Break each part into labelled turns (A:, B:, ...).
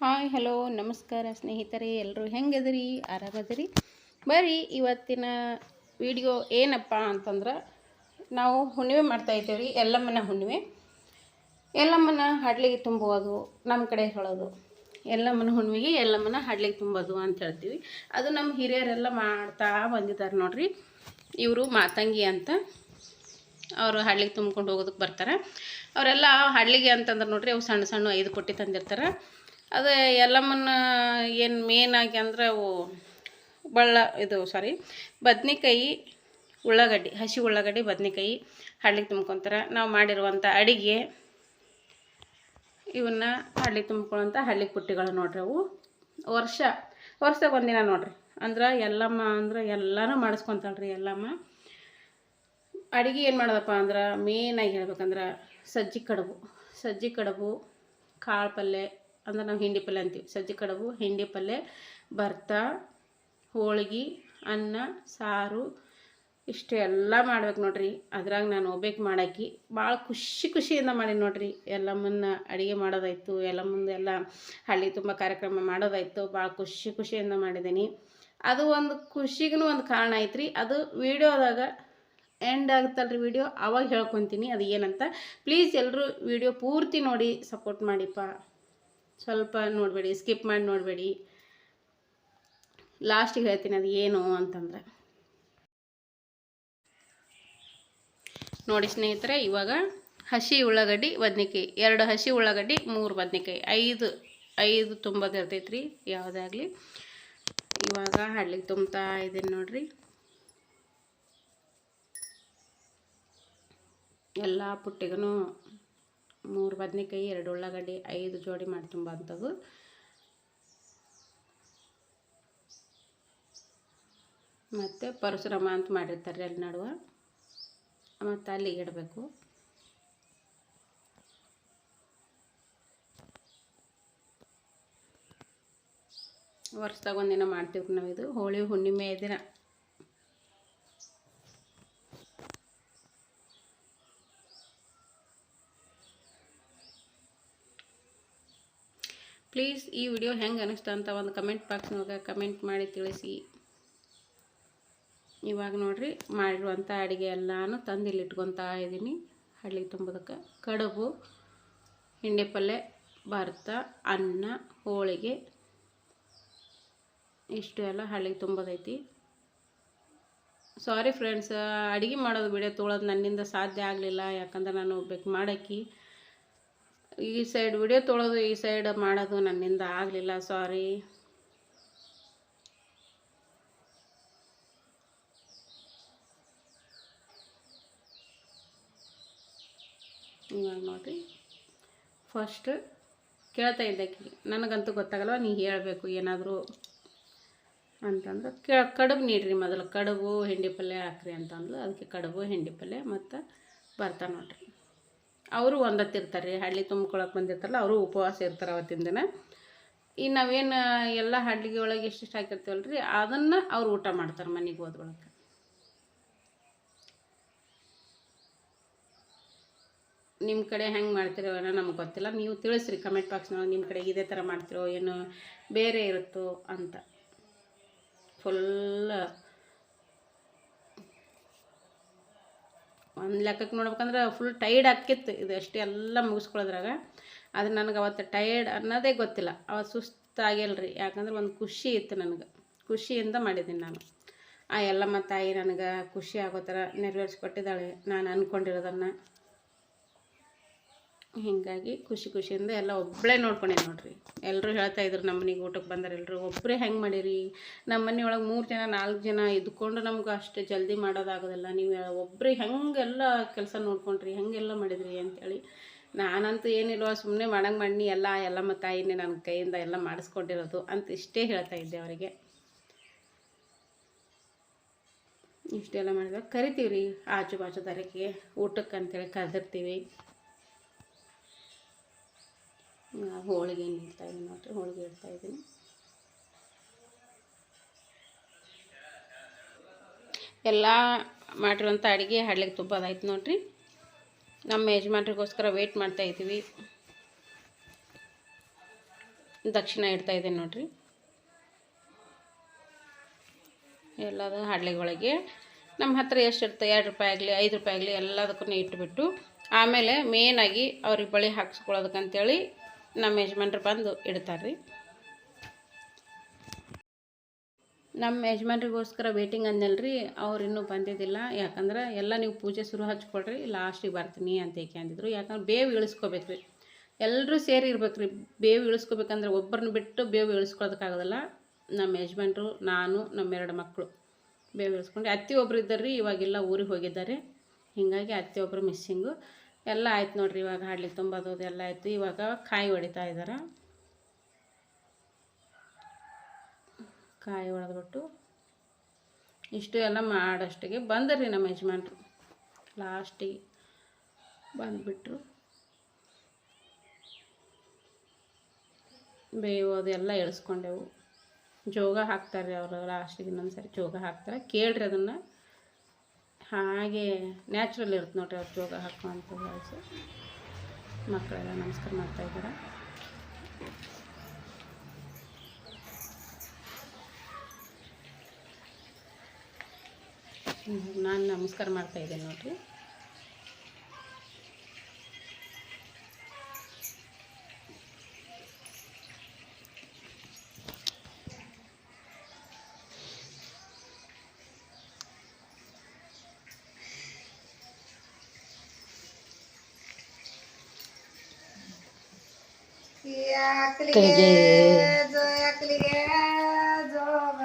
A: Hi, hello, ನಮಸ್ಕಾರ ಸ್ನೇಹಿತರೆ ಎಲ್ಲರೂ ಹೆಂಗದಿರಿ ಆರಾಮದ್ರಿ? ಬರ್ರಿ ಇವತ್ತಿನ ವಿಡಿಯೋ ಏನಪ್ಪ ಅಂತಂದ್ರೆ, ನಾವು ಹುಣ್ಣಿಮೆ ಮಾಡ್ತಾ ಇದ್ದೀವಿ ರೀ ಎಲ್ಲಮ್ಮನ ಹುಣ್ಣಿಮೆ. ಎಲ್ಲಮ್ಮನ ಹಡ್ಲಿಗೆ ತುಂಬುವುದು ನಮ್ಮ ಕಡೆ ಹೇಳೋದು. ಎಲ್ಲಮ್ಮನ ಹುಣ್ಣಿಮೆಗೆ ಎಲ್ಲಮ್ಮನ ಹಡ್ಲಿಗೆ ತುಂಬೋದು ಅಂತ ಹೇಳ್ತೀವಿ. ಅದು ನಮ್ಮ ಹಿರಿಯರೆಲ್ಲ ಮಾಡ್ತಾ ಬಂದಿದ್ದಾರೆ ನೋಡ್ರಿ. ಇವರು ಮಾತಂಗಿ ಅಂತ ಅವರು ಹಳ್ಳಿಗೆ ತುಂಬ್ಕೊಂಡು ಹೋಗೋದಕ್ಕೆ ಬರ್ತಾರೆ. ಅವರೆಲ್ಲ ಹಳ್ಳಿಗೆ ಅಂತಂದ್ರೆ ನೋಡ್ರಿ, ಅವು ಸಣ್ಣ ಸಣ್ಣ ಐದು ಕೊಟ್ಟಿ ತಂದಿರ್ತಾರೆ. ಅದು ಎಲ್ಲಮ್ಮನ ಏನು ಮೇನಾಗಿ ಅಂದ್ರೆ ಅವು ಬಳ್ಳ, ಇದು ಸಾರಿ ಬದ್ನಿಕಾಯಿ, ಉಳ್ಳಾಗಡ್ಡಿ, ಹಸಿ ಉಳ್ಳಾಗಡ್ಡಿ, ಬದ್ನಿಕಾಯಿ ಹಳ್ಳಿಗೆ ತುಂಬ್ಕೊತಾರೆ. ನಾವು ಮಾಡಿರುವಂಥ ಅಡಿಗೆ ಇವನ್ನ ಹಳ್ಳಿಗೆ ತುಂಬ್ಕೊಳ್ಳೋಂಥ ಹಳ್ಳಿ ಪುಟ್ಟಿಗಳು ನೋಡ್ರಿ ಅವು. ವರ್ಷ ವರ್ಷಕ್ಕೆ ಒಂದಿನ ನೋಡ್ರಿ. ಅಂದ್ರೆ ಎಲ್ಲಮ್ಮ ಅಂದ್ರೆ ಎಲ್ಲನೂ ಮಾಡಿಸ್ಕೊತಾಳ್ರಿ ಎಲ್ಲಮ್ಮ ಅಡುಗೆ ಏನು ಮಾಡೋದಪ್ಪ ಅಂದ್ರೆ ಮೇನಾಗಿ ಹೇಳ್ಬೇಕಂದ್ರೆ ಸಜ್ಜಿ ಕಡುಬು. ಸಜ್ಜಿ ಕಡುಬು, ಕಾಳು ಪಲ್ಯ ಅಂದ್ರೆ ನಾವು ಹಿಂಡಿ ಪಲ್ಯ ಅಂತೀವಿ. ಸಜ್ಜಿ ಕಡುಬು, ಹಿಂಡಿ ಪಲ್ಯ, ಭರ್ತ, ಹೋಳಿಗೆ, ಅನ್ನ, ಸಾರು, ಇಷ್ಟು ಎಲ್ಲ ಮಾಡ್ಬೇಕು ನೋಡ್ರಿ. ಅದ್ರಾಗ ನಾನು ಒಬ್ಬೇಕು ಮಾಡಾಕಿ ಭಾಳ ಖುಷಿ ಖುಷಿಯಿಂದ ಮಾಡೀನಿ ನೋಡ್ರಿ. ಎಲ್ಲಮ್ಮನ್ನ ಅಡುಗೆ ಮಾಡೋದಾಯ್ತು ಮುಂದೆ ಎಲ್ಲ ಹಳ್ಳಿ ತುಂಬ ಕಾರ್ಯಕ್ರಮ ಮಾಡೋದಾಯ್ತು, ಭಾಳ ಖುಷಿ ಖುಷಿಯಿಂದ ಮಾಡಿದ್ದೀನಿ ಅದು ಒಂದು ಖುಷಿಗೂ ಒಂದು ಕಾರಣ ಐತ್ರಿ. ಅದು ವಿಡಿಯೋದಾಗ ಎಂಡ್ ಆಗುತ್ತಲ್ರಿ ವಿಡಿಯೋ. ಅವಾಗ ಹೇಳ್ಕೊತೀನಿ ಅದು ಏನಂತ. ಪ್ಲೀಸ್ ಎಲ್ಲರೂ ವಿಡಿಯೋ ಪೂರ್ತಿ ನೋಡಿ ಸಪೋರ್ಟ್ ಮಾಡಿಪ್ಪ. ಸ್ವಲ್ಪ ನೋಡಬೇಡಿ ಸ್ಕಿಪ್ ಮಾಡಿ ನೋಡಬೇಡಿ. ಲಾಸ್ಟಿಗೆ ಹೇಳ್ತೀನಿ ಅದು ಏನು ಅಂತಂದ್ರೆ. ನೋಡಿ ಸ್ನೇಹಿತರೆ, ಇವಾಗ ಹಸಿ ಉಳ್ಳಾಗಡ್ಡಿ, ಬದ್ನಿಕಾಯಿ. ಎರಡು ಹಸಿ ಉಳ್ಳಾಗಡ್ಡಿ, ಮೂರು ಬದ್ನಿಕಾಯಿ. ಐದು ಐದು ತುಂಬೋದು ಇರ್ತೈತೆ ರೀ ಯಾವುದೇ ಆಗಲಿ. ಇವಾಗ ಹಳ್ಳಿಗೆ ತುಂಬ್ತಾ ಇದ್ದೀನಿ ನೋಡಿರಿ. ಎಲ್ಲ ಪುಟ್ಟಿಗೂ ಮೂರು ಬದನೆಕಾಯಿ, ಎರಡು ಉಳ್ಳಾಗಡ್ಡಿ, ಐದು ಜೋಡಿ ಮಾಡಿ ಮತ್ತು ಪರಶುರಾಮ ಅಂತ ಮಾಡಿರ್ತಾರೆ ಅಲ್ಲಿ ನಡುವ. ಮತ್ತು ಅಲ್ಲಿಗೆ ಇಡಬೇಕು. ವರ್ಷದಾಗ ಒಂದಿನ ಮಾಡ್ತೀವಿ ನಾವು ಇದು ಹೋಳಿ ಹುಣ್ಣಿಮೆ ದಿನ. ಪ್ಲೀಸ್ ಈ ವಿಡಿಯೋ ಹೆಂಗೆ ಅನಿಸ್ತಾ ಅಂತ ಒಂದು ಕಮೆಂಟ್ ಬಾಕ್ಸ್ನೊಳಗೆ ಕಮೆಂಟ್ ಮಾಡಿ ತಿಳಿಸಿ. ಇವಾಗ ನೋಡಿರಿ ಮಾಡಿರುವಂಥ ಅಡುಗೆ ಎಲ್ಲಾನು ತಂದಿಲ್ಲಿ ಇಟ್ಕೊತಾ ಇದ್ದೀನಿ ಹಳ್ಳಿ ತುಂಬೋದಕ್ಕೆ. ಕಡುಬು, ಹಿಂಡಿ ಪಲ್ಯ ಭರ್ತ, ಅನ್ನ, ಹೋಳಿಗೆ. ಇಷ್ಟು ಎಲ್ಲ ಹಳ್ಳಿಗೆ ತುಂಬೋದೈತಿ. ಸಾರಿ ಫ್ರೆಂಡ್ಸ್ ಅಡುಗೆ ಮಾಡೋದು ವಿಡಿಯೋ ತೊಗೊಳೋದು ನನ್ನಿಂದ ಸಾಧ್ಯ ಆಗಲಿಲ್ಲ. ಯಾಕಂದ್ರೆ ನಾನು ಒಬ್ಬಕ್ಕೆ ಮಾಡೋಕ್ಕಿ. ಈ ಸೈಡ್ ವಿಡಿಯೋ ತೊಳೋದು, ಈ ಸೈಡ್ ಮಾಡೋದು ನನ್ನಿಂದ ಆಗಲಿಲ್ಲ ಸಾರಿ ಇವಾಗ ನೋಡಿರಿ. ಫಸ್ಟ್ ಕೇಳ್ತಾ ಇದ್ದಕ್ಕೆ ನನಗಂತೂ ಗೊತ್ತಾಗಲ್ಲ ನೀ ಹೇಳಬೇಕು ಏನಾದರೂ ಅಂತಂದ್ರೆ ಕೇ, ಕಡುಬು ನೀಡ್ರಿ ಮೊದಲು, ಕಡುಬು, ಹಿಂಡಿ ಪಲ್ಯ ಹಾಕ್ರಿ ಅಂತಂದ್ಲು, ಅದಕ್ಕೆ ಕಡುಬು, ಹಿಂಡಿ ಪಲ್ಯ ಮತ್ತು ಬರ್ತಾ ನೋಡ್ರಿ. ಅವರು ಒಂದತ್ತಿರ್ತಾರೆ ರೀ ಹಳ್ಳಿ ತುಂಬ್ಕೊಳಕ್ಕೆ ಬಂದಿರ್ತಾರಲ್ಲ, ಅವರು ಉಪವಾಸ ಇರ್ತಾರೆ ಅವತ್ತಿನ ದಿನ. ಈ ನಾವೇನು, ಎಲ್ಲ ಹಳ್ಳಿಗೆ ಒಳಗೆ ಎಷ್ಟೆಷ್ಟು ಹಾಕಿರ್ತೀವಲ್ಲ ರೀ ಅದನ್ನು ಅವ್ರು ಊಟ ಮಾಡ್ತಾರೆ ಮನೆಗೆ ಹೋದ್ರೊಳಗೆ. ನಿಮ್ಮ ಕಡೆ ಹೆಂಗೆ ಮಾಡ್ತಿರೋ ಏನೋ ನಮ್ಗೆ ಗೊತ್ತಿಲ್ಲ, ನೀವು ತಿಳಿಸ್ರಿ ಕಮೆಂಟ್ ಬಾಕ್ಸ್ನೊಳಗೆ ನಿಮ್ಮ ಕಡೆ ಇದೇ ಥರ ಮಾಡ್ತಿರೋ, ಏನೋ ಬೇರೆ ಇರುತ್ತೋ ಅಂತ. ಫುಲ್ ಒಂದು ಲೆಕ್ಕಕ್ಕೆ ನೋಡ್ಬೇಕಂದ್ರೆ ಫುಲ್ ಟೈರ್ಡ್ ಆಕಿತ್ತು ಇದು ಅಷ್ಟೇ ಎಲ್ಲ ಮುಗಿಸ್ಕೊಳ್ಳೋದ್ರಾಗ. ಅದು ನನಗೆ ಅವತ್ತು ಟೈರ್ಡ್ ಅನ್ನೋದೇ ಗೊತ್ತಿಲ್ಲ. ಅವತ್ತು ಸುಸ್ತಾಗಿಲ್ಲ ರೀ ಯಾಕಂದ್ರೆ ಒಂದು ಖುಷಿ ಇತ್ತು ನನಗೆ. ಖುಷಿಯಿಂದ ಮಾಡಿದ್ದೀನಿ ನಾನು. ಆ ಎಲ್ಲಮ್ಮ ತಾಯಿ ನನಗೆ ಖುಷಿ ಆಗೋ ಥರ ನೆರವೇರಿಸ್ಕೊಟ್ಟಿದ್ದಾಳೆ ನಾನು ಅಂದ್ಕೊಂಡಿರೋದನ್ನು ಹೀಗಾಗಿ ಖುಷಿ ಖುಷಿಯಿಂದ ಎಲ್ಲ ಒಬ್ಬಳೇ ನೋಡ್ಕೊಂಡೆ ನೋಡ್ರಿ. ಎಲ್ಲರೂ ಹೇಳ್ತಾ ಇದ್ರು ನಮ್ಮ ಮನೆಗೆ ಊಟಕ್ಕೆ ಬಂದರೆ ಎಲ್ಲರೂ ಒಬ್ಬರೇ ಹೆಂಗೆ ಮಾಡಿರಿ? ನಮ್ಮ ಮನೆಯೊಳಗೆ ಮೂರು ಜನ, ನಾಲ್ಕು ಜನ ಇದ್ಕೊಂಡು ನಮ್ಗೆ ಅಷ್ಟು ಜಲ್ದಿ ಮಾಡೋದಾಗೋದಿಲ್ಲ. ನೀವು ಒಬ್ಬರೇ ಹೆಂಗೆಲ್ಲ ಕೆಲಸ ನೋಡ್ಕೊಂಡ್ರಿ, ಹೆಂಗೆಲ್ಲ ಮಾಡಿದ್ರಿ ಅಂಥೇಳಿ ನಾನಂತೂ ಏನಿಲ್ವ ಸುಮ್ಮನೆ ಮಾಡಂಗೆ ಮಣ್ಣಿ ಎಲ್ಲ ಎಲ್ಲಮ್ಮ ತಾಯಿನೇ ನನ್ನ ಕೈಯಿಂದ ಎಲ್ಲ ಮಾಡಿಸ್ಕೊಂಡಿರೋದು ಅಂತ ಇಷ್ಟೇ ಹೇಳ್ತಾ ಇದ್ದೆ ಅವರಿಗೆ. ಇಷ್ಟೆಲ್ಲ ಮಾಡಿದಾಗ ಕರಿತೀವಿ ರೀ ಆಜು ಬಾಜುದಾರಿಗೆ ಊಟಕ್ಕೆ ಅಂತೇಳಿ ಕರೆದಿರ್ತೀವಿ. ಹೋಳಿಗೆ ಇಡ್ತಾ ಇದ್ದೀನಿ ನೋಡಿರಿ, ಹೋಳಿಗೆ ಇಡ್ತಾ ಇದ್ದೀನಿ. ಎಲ್ಲ ಮಾಡಿರುವಂಥ ಅಡುಗೆ ಹಳ್ಳಿಗೆ ತುಪ್ಪದಾಯ್ತು ನೋಡಿರಿ. ನಮ್ಮ ಯಜಮಾನ್ರಿಗೋಸ್ಕರ ವೆಯ್ಟ್ ಮಾಡ್ತಾ ಇದ್ದೀವಿ. ದಕ್ಷಿಣ ಇಡ್ತಾ ಇದ್ದೀನಿ ನೋಡಿರಿ. ಎಲ್ಲದ ಹಳ್ಳಿಗಳಿಗೆ. ನಮ್ಮ ಹತ್ರ ಎಷ್ಟು ಇರುತ್ತೆ? ಎರಡು ರೂಪಾಯಿ ಆಗಲಿ, ಐದು ರೂಪಾಯಿ ಆಗಲಿ ಎಲ್ಲದಕ್ಕೂ ಇಟ್ಬಿಟ್ಟು, ಆಮೇಲೆ ಮೇನಾಗಿ ಅವ್ರಿಗೆ ಬಳಿ ಹಾಕ್ಸ್ಕೊಳ್ಳೋದಕ್ಕಂತೇಳಿ ನಮ್ಮ ಯಜಮಾನ್ರು ಬಂದು ಇಡ್ತಾರೆ ರೀ ನಮ್ಮ ಯಜಮಾನ್ರಿಗೋಸ್ಕರ ವೇಟಿಂಗ್ ಅಂದಲ್ರಿ ಅವ್ರು ಇನ್ನೂ ಬಂದಿದ್ದಿಲ್ಲ. ಯಾಕಂದ್ರೆ ಎಲ್ಲ ನೀವು ಪೂಜೆ ಶುರು ಹಚ್ಕೊಳ್ರಿ ಲಾಸ್ಟಿಗೆ ಬರ್ತೀನಿ ಅಂತ ಏಕೆ ಅಂದಿದ್ರು. ಯಾಕಂದ್ರೆ ಬೇವು ಇಳಿಸ್ಕೋಬೇಕು ರೀ ಎಲ್ಲರೂ ಸೇರಿ ಇರ್ಬೇಕು ರೀ ಬೇವು ಇಳಿಸ್ಕೋಬೇಕಂದ್ರೆ ಒಬ್ಬರನ್ನ ಬಿಟ್ಟು ಬೇವು ಇಳಿಸ್ಕೊಳ್ಳೋದಕ್ಕಾಗೋದಿಲ್ಲ ನಮ್ಮ ಯಜಮಾನ್ರು, ನಾನು, ನಮ್ಮ ಎರಡು ಮಕ್ಕಳು ಬೇವು ಇಳಿಸ್ಕೊಂಡು, ಅತ್ತಿ ಒಬ್ರು ಇದ್ದಾರೆ ರೀ ಇವಾಗೆಲ್ಲ ಊರಿಗೆ ಹೋಗಿದ್ದಾರೆ. ಹೀಗಾಗಿ ಅತ್ತಿ ಒಬ್ಬರು ಮಿಸ್ಸಿಂಗು ಎಲ್ಲ ಆಯ್ತು ನೋಡ್ರಿ, ಇವಾಗ ಹಾಡ್ಲಿಕ್ಕೆ ತುಂಬೋದು ಎಲ್ಲ ಆಯಿತು. ಇವಾಗ ಕಾಯಿ ಹೊಡಿತಾ ಇದ್ದಾರೆ ಕಾಯಿ ಹೊಡೆದ್ಬಿಟ್ಟು ಇಷ್ಟು ಎಲ್ಲ ಮಾಡೋಷ್ಟಿಗೆ ಬಂದರಿ ನಮ್ಮ ಯಜಮಾನ್ರು. ಲಾಸ್ಟಿಗೆ ಬಂದುಬಿಟ್ರು. ಬೇಯೋದು ಎಲ್ಲ ಎಳ್ಸ್ಕೊಂಡೆವು. ಜೋಗ ಹಾಕ್ತಾರೆ ಅವರು ಲಾಸ್ಟಿಗೆ ಇನ್ನೊಂದು ಸರಿ ಜೋಗ ಹಾಕ್ತಾರೆ. ಕೇಳ್ರಿ ಅದನ್ನು. ಹಾಗೆ ನ್ಯಾಚುರಲ್ ಇರುತ್ತೆ ನೋಡಿರಿ ಅವ್ರು ಜೋಗ ಹಾಕುವಂಥ ವಾಯ್ಸು. ಮಕ್ಕಳೆಲ್ಲ ನಮಸ್ಕಾರ ಮಾಡ್ತಾ ಇದ್ದಾರೆ? ನಾನು ನಮಸ್ಕಾರ ಮಾಡ್ತಾ ಇದ್ದೇನೆ ನೋಡ್ರಿ.
B: ಯಾಕಲಿಗೆ ಜೋ ಯಾಕಲಿಗೆ ಜೋಗ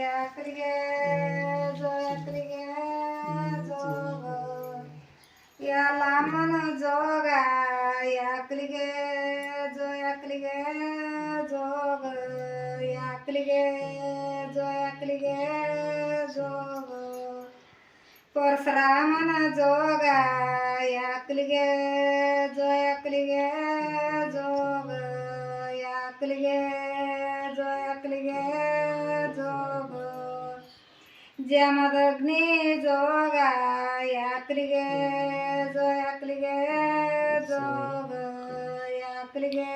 B: ಯಾಕಲಿಗೆ ಜೋ ಯಾಕಲಿಗೆ ಜೋಗ ಯಲಮ್ಮನ ಜೋಗ ಯಾಕಲಿಗೆ ಜೋ ಯಾಕಲಿಗೆ ಜೋಗ ಯಾಕಲಿಗೆ ಜೋ ಯಾಕಲಿಗೆ ಜೋಗ ಪರಶುರಾಮನ ಜೋಗ ಯಾಕಲಿಗೆ ಜೋ ಯಾಕಲಿಗೆ ಜೋಗ ಯಾಕಲಿಗೆ ಜೋ ಯಾಕಲಿಗೆ ಜೋಗ ಜಮದಗ್ನಿ ಜೋಗ ಯಾಕಲಿಗೆ ಜೋ ಯಾಕಲಿಗೆ ಜೋಗ ಯಾಕಲಿಗೆ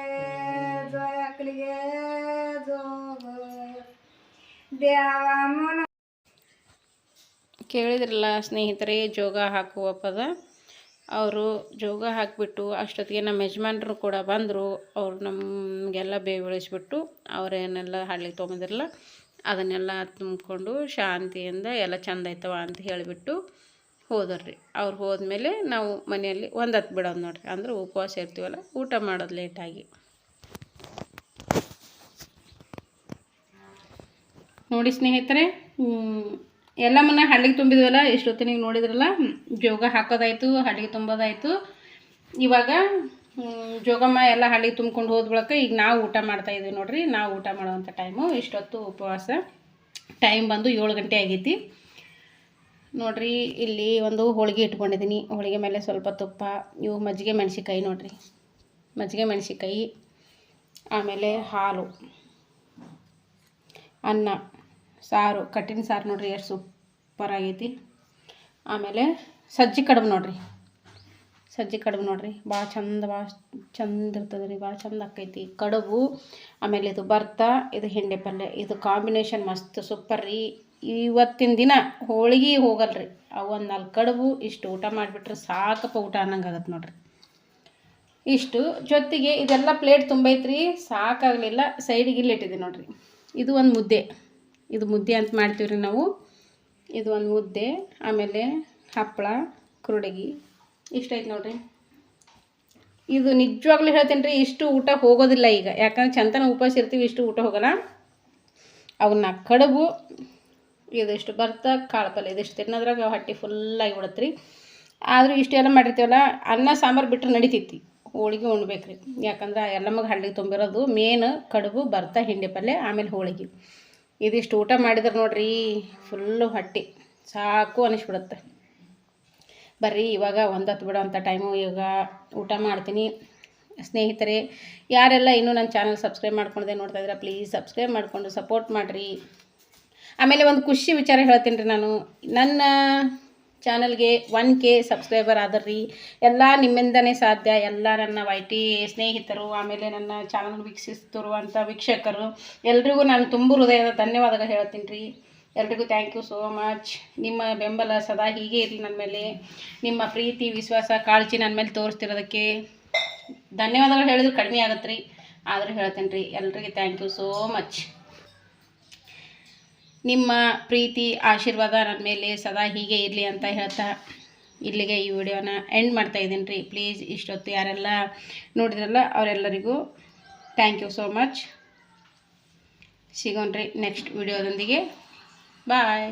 B: ಜೋ ಯಾಕಲಿಗೆ ಜೋಗ ದ್ಯಾವಮ್ಮನ
A: ಕೇಳಿದ್ರಲ್ಲ ಸ್ನೇಹಿತರೆ ಜೋಗ ಹಾಕುವ ಪದ ಅವರು ಜೋಗ ಹಾಕಿಬಿಟ್ಟು ಅಷ್ಟೊತ್ತಿಗೆ ನಮ್ಮ ಯಜಮಾನ್ರು ಕೂಡ ಬಂದರು. ಅವ್ರು ನಮಗೆಲ್ಲ ಬೇಗ ಉಳಿಸ್ಬಿಟ್ಟು ಅವರೇನೆಲ್ಲ ಹಳ್ಳಿಗೆ ತೊಗೊಂಬಂದಿರಲ್ಲ, ಅದನ್ನೆಲ್ಲ ತುಂಬಿಕೊಂಡು ಶಾಂತಿಯಿಂದ ಎಲ್ಲ ಚಂದ ಆಯ್ತವ ಅಂತ ಹೇಳಿಬಿಟ್ಟು ಹೋದರ್ರಿ. ಅವ್ರು ಹೋದ್ಮೇಲೆ ನಾವು ಮನೆಯಲ್ಲಿ ಒಂದು ಹತ್ತು ಬಿಡೋದು ನೋಡ್ರಿ. ಅಂದ್ರೆ ಉಪವಾಸ ಇರ್ತೀವಲ್ಲ, ಊಟ ಮಾಡೋದು ಲೇಟಾಗಿ ನೋಡಿ ಸ್ನೇಹಿತರೆ ಹ್ಮ್, ಮನೆ ಹಳ್ಳಿಗೆ ತುಂಬಿದ್ವಲ್ಲ ಇಷ್ಟೊತ್ತಿಗೆ ನೋಡಿದ್ರಲ್ಲ ಜೋಗ ಹಾಕೋದಾಯಿತು ಹಳ್ಳಿಗೆ ತುಂಬೋದಾಯಿತು. ಇವಾಗ ಜೋಗಮ್ಮ ಎಲ್ಲ ಹಳ್ಳಿಗೆ ತುಂಬ್ಕೊಂಡು ಹೋದ ಬಳಿಕ ಈಗ ನಾವು ಊಟ ಮಾಡ್ತಾ ಇದ್ದೀವಿ ನೋಡ್ರಿ ನಾವು ಊಟ ಮಾಡುವಂಥ ಟೈಮು ಇಷ್ಟೊತ್ತು ಉಪವಾಸ ಟೈಮ್ ಬಂದು ಏಳು ಗಂಟೆ ಆಗೈತಿ. ನೋಡ್ರಿ ಇಲ್ಲಿ ಒಂದು ಹೋಳಿಗೆ ಇಟ್ಕೊಂಡಿದ್ದೀನಿ ಹೋಳಿಗೆ ಮೇಲೆ ಸ್ವಲ್ಪ ತುಪ್ಪ ಇವು ಮಜ್ಜಿಗೆ ಮೆಣಸಿಕಾಯಿ ನೋಡ್ರಿ. ಮಜ್ಜಿಗೆ ಮೆಣಸಿಕಾಯಿ ಆಮೇಲೆ ಹಾಲು ಅನ್ನ ಸಾರು ಕಟ್ಟಿನ ಸಾರು ನೋಡ್ರಿ ಎಷ್ಟು ಸೂಪರ್ ಆಗೈತಿ ಆಮೇಲೆ ಸಜ್ಜಿ ಕಡುಬು ನೋಡಿರಿ. ಸಜ್ಜಿ ಕಡುಬು ನೋಡಿರಿ. ಭಾಳ ಚಂದ ಭಾಳ ಚಂದ ಇರ್ತದೆ ರೀ, ಭಾಳ ಚಂದ ಆಕೈತಿ. ಕಡುಬು, ಆಮೇಲೆ ಇದು ಭರ್ತ, ಇದು ಹಿಂಡೆ ಪಲ್ಯ. ಇದು ಕಾಂಬಿನೇಷನ್ ಮಸ್ತ್, ಸೂಪರ್ ರೀ. ಇವತ್ತಿನ ದಿನ ಹೋಳಿಗೆ ಹೋಗಲ್ರಿ. ಒಂದು ನಾಲ್ಕು ಕಡುಬು, ಇಷ್ಟು ಊಟ ಮಾಡಿಬಿಟ್ರೆ ಸಾಕಪ್ಪ ಊಟ ಅನ್ನಂಗೆ ಆಗತ್ತೆ ನೋಡ್ರಿ. ಇಷ್ಟು. ಜೊತೆಗೆ ಇದೆಲ್ಲ ಪ್ಲೇಟ್ ತುಂಬೈತ್ರಿ, ಸಾಕಾಗಲಿಲ್ಲ. ಸೈಡಿಗೆ ಇಲ್ಲಿ ಇಟ್ಟಿದ್ದೀನಿ ನೋಡ್ರಿ. ಇದು ಒಂದು ಮುದ್ದೆ. ಇದು ಮುದ್ದೆ ಅಂತ ಮಾಡ್ತೀವಿ ರೀ ನಾವು. ಇದು ಒಂದು ಮುದ್ದೆ ಆಮೇಲೆ ಹಪ್ಪಳ, ಕುರುಡಗಿ. ಇಷ್ಟ ಐತೆ ನೋಡ್ರಿ. ಇದು ನಿಜವಾಗ್ಲೂ ಹೇಳ್ತೀನಿ ರೀ ಇಷ್ಟು ಊಟ ಹೋಗೋದಿಲ್ಲ ಈಗ. ಯಾಕಂದ್ರೆ ಚಂತನ ಉಪವಾಸ ಇರ್ತೀವಿ ಇಷ್ಟು ಊಟ ಹೋಗಲ್ಲ. ಅವನ್ನ ಕಡುಬು, ಇದಿಷ್ಟು ಬರ್ತಾ ಕಾಳು ಪಲ್ಯ, ಇದಿಷ್ಟು ತಿನ್ನೋದ್ರಾಗ ಹೊಟ್ಟೆ ಫುಲ್ಲಾಗಿ ಬಿಡತ್ತೆ ರೀ ಆದರೂ ಇಷ್ಟೆಲ್ಲ ಮಾಡಿರ್ತೀವಲ್ಲ, ಅನ್ನ, ಸಾಂಬಾರು ಬಿಟ್ಟರೆ ನಡಿತೈತಿ. ಹೋಳಿಗೆ ಉಣ್ಬೇಕು ರೀ ಯಾಕಂದ್ರೆ ಎಲ್ಲ ಮಗ ಹಳ್ಳಿಗೆ ತುಂಬಿರೋದು ಮೇನ್ ಕಡುಬು ಬರ್ತಾ ಹಿಂಡಿ ಪಲ್ಯ, ಆಮೇಲೆ ಹೋಳಿಗೆ. ಇದಿಷ್ಟು ಊಟ ಮಾಡಿದ್ರೆ ನೋಡ್ರಿ ಫುಲ್ಲು ಹೊಟ್ಟೆ. ಸಾಕು ಅನಿಸ್ಬಿಡುತ್ತೆ. ಬರ್ರಿ, ಇವಾಗ ಒಂದತ್ತು ಬಿಡೋ ಅಂಥ ಟೈಮು ಈಗ ಊಟ ಮಾಡ್ತೀನಿ. ಸ್ನೇಹಿತರೆ, ಯಾರೆಲ್ಲ ಇನ್ನೂ ನನ್ನ ಚಾನಲ್ ಸಬ್ಸ್ಕ್ರೈಬ್ ಮಾಡ್ಕೊಂಡೆ ನೋಡ್ತಾ ಇದ್ರೆ ಪ್ಲೀಸ್ ಸಬ್ಸ್ಕ್ರೈಬ್ ಮಾಡಿಕೊಂಡು ಸಪೋರ್ಟ್ ಮಾಡಿರಿ. ಆಮೇಲೆ ಒಂದು ಖುಷಿ ವಿಚಾರ ಹೇಳ್ತೀನಿ ರೀ ನಾನು. ನನ್ನ ಚಾನಲ್ಗೆ ಒನ್ ಕೆ ಸಬ್ಸ್ಕ್ರೈಬರ್ ಆದರ್ರಿ. ಎಲ್ಲ ನಿಮ್ಮಿಂದನೇ ಸಾಧ್ಯ. ಎಲ್ಲ ನನ್ನ ವೈ ಟಿ ಸ್ನೇಹಿತರು, ಆಮೇಲೆ ನನ್ನ ಚಾನಲ್ ವೀಕ್ಷಿಸ್ತಿರುವಂಥ ವೀಕ್ಷಕರು, ಎಲ್ರಿಗೂ ನಾನು ತುಂಬ ಹೃದಯದ ಧನ್ಯವಾದಗಳು ಹೇಳ್ತೀನಿ ರೀ ಎಲ್ರಿಗೂ ಥ್ಯಾಂಕ್ ಯು ಸೋ ಮಚ್ ನಿಮ್ಮ ಬೆಂಬಲ ಸದಾ ಹೀಗೆ ಇರಲಿ ನನ್ನ ಮೇಲೆ. ನಿಮ್ಮ ಪ್ರೀತಿ, ವಿಶ್ವಾಸ, ಕಾಳಜಿ ನನ್ನ ಮೇಲೆ ತೋರಿಸ್ತಿರೋದಕ್ಕೆ ಧನ್ಯವಾದಗಳು ಹೇಳಿದ್ರು ಕಡಿಮೆ ಆಗತ್ತೆ ರೀ ಆದರೂ ಹೇಳ್ತೇನೆ ರೀ ಎಲ್ರಿಗೆ ಥ್ಯಾಂಕ್ ಯು ಸೋ ಮಚ್ ನಿಮ್ಮ ಪ್ರೀತಿ, ಆಶೀರ್ವಾದ ನನ್ನ ಮೇಲೆ ಸದಾ ಹೀಗೆ ಇರಲಿ ಅಂತ ಹೇಳ್ತಾ ಇಲ್ಲಿಗೆ ಈ ವಿಡಿಯೋನ ಎಂಡ್ ಮಾಡ್ತಾ ಇದ್ದೀನಿ ರೀ. ಪ್ಲೀಸ್ ಇಷ್ಟೊತ್ತು ಯಾರೆಲ್ಲ ನೋಡಿದ್ರಲ್ಲ ಅವರೆಲ್ಲರಿಗೂ ಥ್ಯಾಂಕ್ ಯು ಸೋ ಮಚ್ ಸಿಗೋಣ್ರಿ ನೆಕ್ಸ್ಟ್ ವಿಡಿಯೋದೊಂದಿಗೆ. ಬಾಯ್